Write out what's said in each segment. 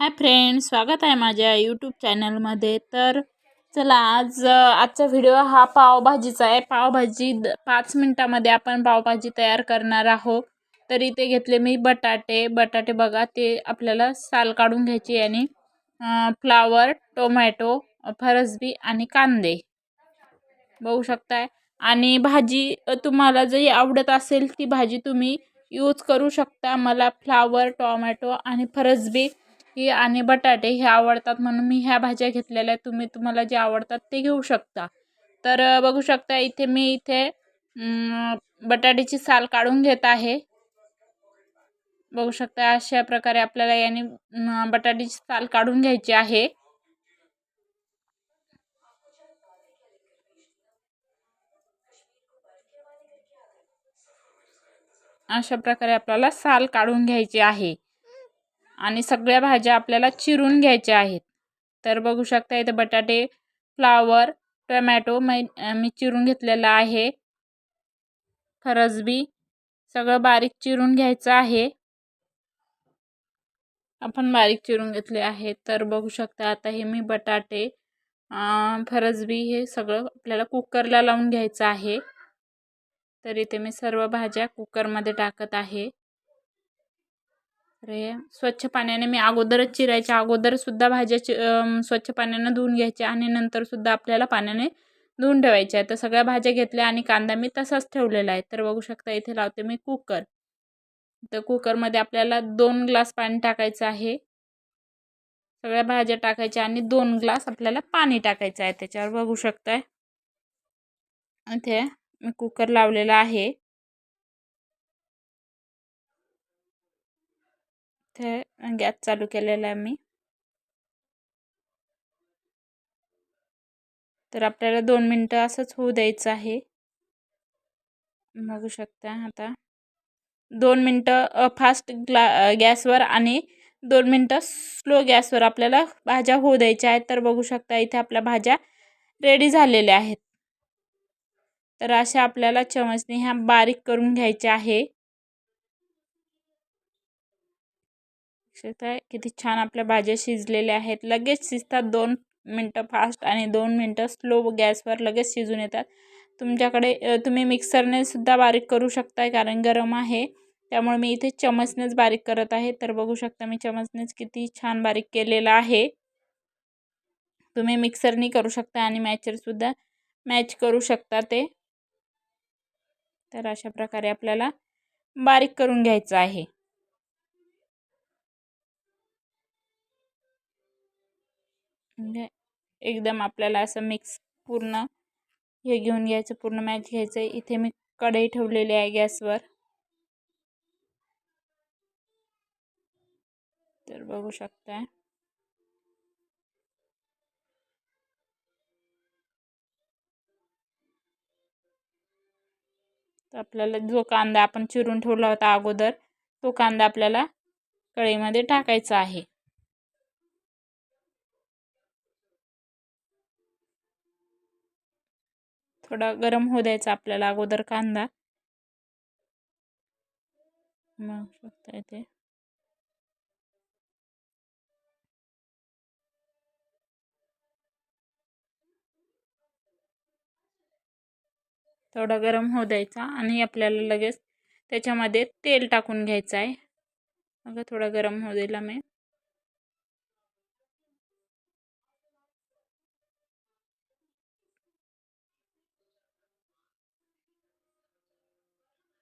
Hi friend स्वागत आहे माझ्या यूट्यूब चॅनलमध्ये. तर चला आज आजचा व्हिडिओ हा पावभाजीचा आहे. पावभाजी द पाच मिनटामध्ये आपण पावभाजी तयार करणार आहोत. तर इथे घेतले मी बटाटे. बटाटे बघा ते आपल्याला साल काढून घ्यायची आणि फ्लावर टोमॅटो फरसबी आणि कांदे. बघू शकताय. आणि भाजी तुम्हाला जरी आवडत असेल ती भाजी तुम्ही यूज करू शकता. मला फ्लावर टोमॅटो आणि फरसबी ही आणि बटाटे हे आवडतात म्हणून मी ह्या भाज्या घेतलेल्या आहेत. तुम्ही तुम्हाला जे आवडतात ते घेऊ शकता. तर बघू शकता इथे मी इथे बटाट्याची साल काढून घेत आहे. बघू शकता अशा प्रकारे आपल्याला याने बटाट्याची साल काढून घ्यायची आहे. अशा प्रकारे आपल्याला साल काढून घ्यायची आहे. आणि सगळ्या भाज्या आपल्याला चिरून घ्यायच्या आहेत. तर बघू शकता इथे बटाटे फ्लावर टोमॅटो मै मी चिरून घेतलेला आहे. फरसबी सगळं बारीक चिरून घ्यायचं आहे. आपण बारीक चिरून घेतले आहे. तर बघू शकता आता हे मी बटाटे फरसबी हे सगळं आपल्याला कुकरला लावून घ्यायचं आहे. तर इथे मी सर्व भाज्या कुकरमध्ये टाकत आहे. अरे स्वच्छ पाण्याने मी अगोदरच चिरायच्या अगोदरसुद्धा भाज्या चि स्वच्छ पाण्यानं धुवून घ्यायच्या आणि नंतरसुद्धा आपल्याला पाण्याने धुवून ठेवायच्या तर सगळ्या भाज्या घेतल्या आणि कांदा मी तसाच ठेवलेला आहे. तर बघू शकता इथे लावते मी कुकर. तर कुकरमध्ये आपल्याला दोन ग्लास पाणी टाकायचं आहे. सगळ्या भाज्या टाकायच्या आणि दोन ग्लास आपल्याला पाणी टाकायचं आहे. त्याच्यावर बघू शकताय. इथे मी कुकर लावलेला आहे. ते गॅस चालू केलेला आहे मी. तर आपल्याला दोन मिनटं असंच होऊ द्यायचं आहे. बघू शकता आता. दोन मिनटं फास्ट ग्ला गॅसवर आणि दोन मिनटं स्लो गॅसवर आपल्याला भाज्या होऊ द्यायच्या आहेत. तर बघू शकता इथे आपल्या भाज्या रेडी झालेल्या आहेत. तर अशा आपल्याला चमचने ह्या बारीक करून घ्यायच्या आहे. शकताय किती छान आपल्या भाज्या शिजलेल्या आहेत. लगेच शिजतात. दोन मिनटं फास्ट आणि दोन मिनटं स्लो गॅसवर लगेच शिजून येतात. तुमच्याकडे तुम्ही मिक्सरने सुद्धा बारीक करू शकताय कारण गरम आहे. त्यामुळे मी इथे चमचनेच बारीक करत आहे. तर बघू शकता मी चमचनेच किती छान बारीक केलेलं आहे. तुम्ही मिक्सरनी करू शकता आणि मॅचरसुद्धा मॅच करू शकता ते. तर अशा प्रकारे आपल्याला बारीक करून घ्यायचं आहे. म्हणजे एकदम आपल्याला असं मिक्स पूर्ण हे घेऊन घ्यायचं पूर्ण मॅच घ्यायचं. आहे इथे मी कढई ठेवलेली आहे गॅसवर. तर बघू शकताय. तर आपल्याला जो कांदा आपण चिरून ठेवला होता अगोदर तो कांदा आपल्याला कढईमध्ये टाकायचा आहे. थोडा गरम होऊ द्यायचा आपल्याला अगोदर कांदा. मग शकता इथे. थोडा गरम होऊ द्यायचा आणि आपल्याला लगेच त्याच्यामध्ये तेल टाकून घ्यायचं आहे. अगं थोडा गरम होऊ दिला मी.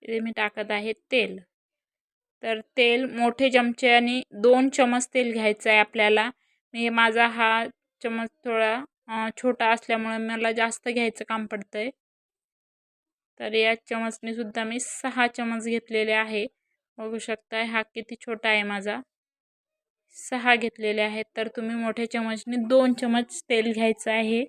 इथे मी टाकत आहे तेल. तर तेल मोठे चमचे आणि दोन चमच तेल घ्यायचं आहे आपल्याला. मी माझा हा चमच थोडा छोटा असल्यामुळे मला जास्त घ्यायचं काम पडतं आहे तर या चमचने सुद्धा मी सहा चमच घेतलेले आहे. बघू शकताय हा किती छोटा आहे माझा. सहा घेतलेले आहेत. तर तुम्ही मोठ्या चमचने दोन चमच तेल घ्यायचं आहे.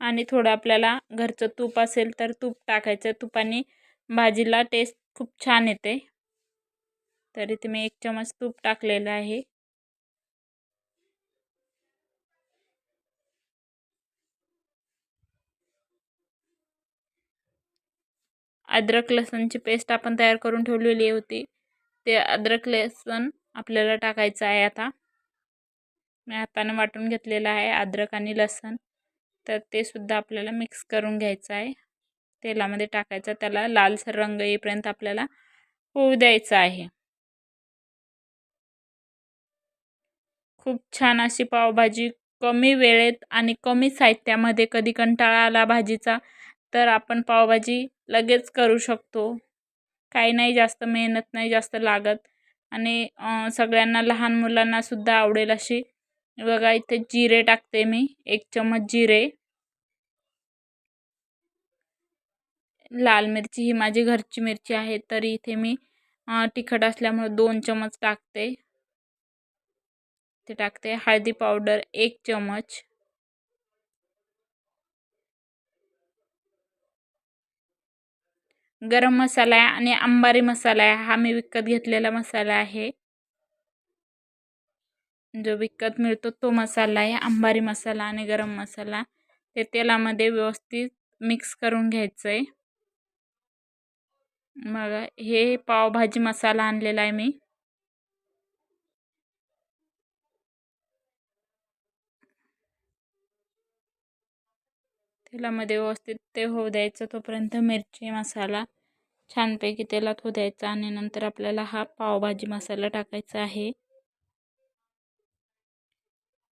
आणि थोडं आपल्याला घरचं तूप असेल तर तूप टाकायचं. तुपाने भाजीला टेस्ट खूप छान येते. तर इथे मी एक चमच तूप टाकलेलं आहे. अद्रक लसणची पेस्ट आपण तयार करून ठेवलेली होती. ते अद्रक लसण आपल्याला टाकायचं आहे आता. मी हाताने वाटून घेतलेलं आहे अद्रक आणि लसण. तर ते सुद्धा आपल्याला मिक्स करून घ्यायचं आहे. तेलामध्ये टाकायचं त्याला लालसर रंग येईपर्यंत आपल्याला होऊ द्यायचं आहे. खूप छान अशी पावभाजी कमी वेळेत आणि कमी साहित्यामध्ये कधी कंटाळा आला भाजीचा तर आपण पावभाजी लगेच करू शकतो. काही नाही जास्त मेहनत नाही जास्त लागत आणि सगळ्यांना लहान मुलांनासुद्धा आवडेल अशी बघा इथे जिरे टाकते मी. एक चम्मच जिरे. लाल मिरची ही माझी घरची मिरची आहे तरी इथे मी तिखट असल्यामुळे दोन चमच टाकते. ते टाकते हळदी पावडर एक चमच गरम मसाला आहे आणि अंबारी मसाला आहे हा मी विकत घेतलेला मसाला आहे. जो विकत मिळतो तो मसाला आहे अंबारी मसाला आणि गरम मसाला. ते तेलामध्ये व्यवस्थित मिक्स करून घ्यायचं आहे मग हे पावभाजी मसाला आणलेला आहे मी. तेलामध्ये व्यवस्थित ते होऊ द्यायचं तोपर्यंत मिरची मसाला छानपैकी तेलात होऊ द्यायचा आणि नंतर आपल्याला हा पावभाजी मसाला टाकायचा आहे.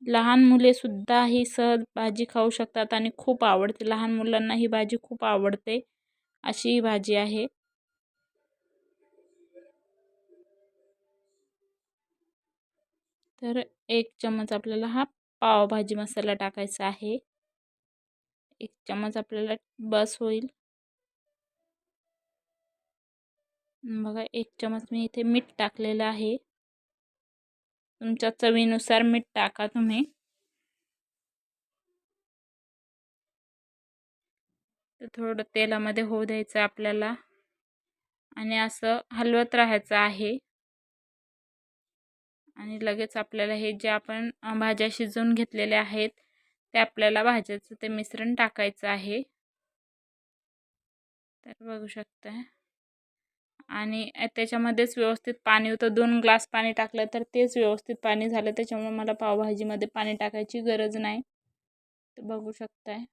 लहान मुलेसुद्धा ही सहज भाजी खाऊ शकतात आणि खूप आवडते. लहान मुलांना ही भाजी खूप आवडते. अशी ही भाजी आहे. तर एक चमच आपल्याला हा पावभाजी मसाला टाकायचा आहे. एक चमच आपल्याला बस होईल. बघा एक चमच मी इथे मीठ टाकलेलं आहे. तुमच्या चवीनुसार मीठ टाका तुम्ही. तर थोडं तेलामध्ये होऊ द्यायचं आपल्याला. आणि असं हलवत राहायचं आहे. आणि लगेच आपल्याला हे जे आपण भाज्या शिजवून घेतलेल्या आहेत ते आपल्याला भाज्याचं ते मिश्रण टाकायचं आहे. तर बघू शकता आणि त्याच्यामध्येच व्यवस्थित पाणी होतं. दोन ग्लास पाणी टाकलं तर तेच व्यवस्थित पाणी झालं. त्याच्यामुळे मला पावभाजीमध्ये पाणी टाकायची गरज नाही. तर बघू शकताय.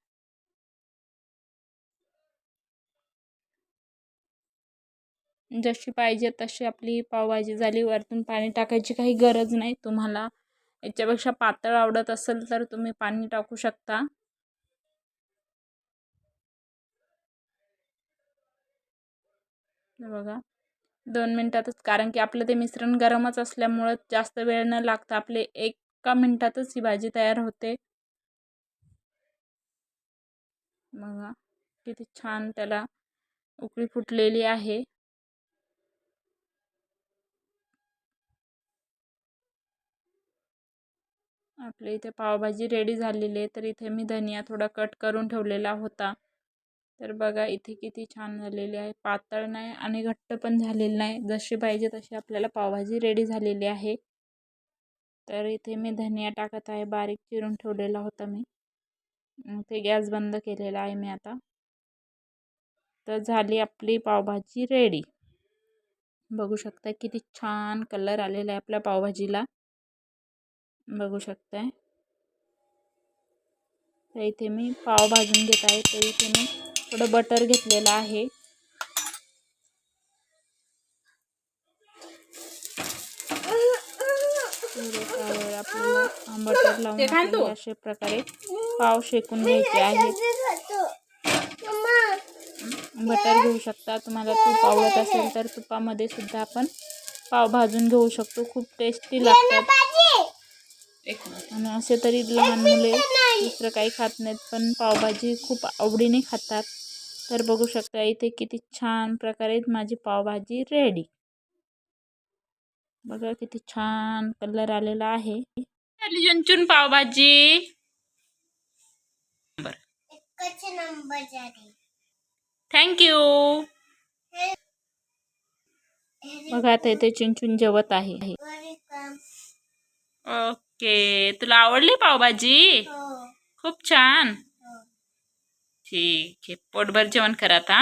जशी पाहिजे तशी आपली पावभाजी झाली. वरतून पाणी टाकायची काही गरज नाही तुम्हाला. याच्यापेक्षा पातळ आवडत असेल तर तुम्ही पाणी टाकू शकता. बघा. दोन मिनटातच कारण की आपलं ते मिश्रण गरमच असल्यामुळं जास्त वेळ न लागता आपले एका मिनटातच ही भाजी तयार होते. बघा किती छान त्याला उकळी फुटलेली आहे. आपल्या इथे पावभाजी रेडी झालेली आहे तर इथे मी धनिया थोडा कट करून ठेवलेला होता. तर बघा इथे किती छान झालेली आहे. पातळ नाही आणि घट्ट पण झालेली नाही. जशी पाहिजे तशी आपल्याला पावभाजी रेडी झालेली आहे. तर इथे मी धनिया टाकत आहे. बारीक चिरून ठेवलेला होता मी. ते गॅस बंद केलेला आहे मी आता. तर झाली आपली पावभाजी रेडी बघू शकता किती छान कलर आलेला आहे आपल्या पावभाजीला. बघू शकताय. तर इथे मी पाव भाजून घेत आहे. तर इथे मी थोडं बटर घेतलेलं आहे. आपल्याला बटर लावून अशा प्रकारे पाव शेकून घ्यायचे आहे बटर घेऊ शकता. तुम्हाला तूप आवडत असेल तर तुपामध्ये सुद्धा आपण पाव भाजून घेऊ शकतो. खूप टेस्टी लागतात. आणि असे तरी लहान मुले दुसरं काही खात नाहीत पण पावभाजी खूप आवडीने खातात. तर बघू शकता इथे किती छान प्रकारे माझी पावभाजी रेडी बघा किती छान कलर आलेला आहे. चुनचुन पावभाजी. थँक्यू बघा आता इथे चिंचून जेवत आहे. ओके तुला आवडली पावभाजी? खूप छान. ठीक आहे पोटभर जेवण करा आता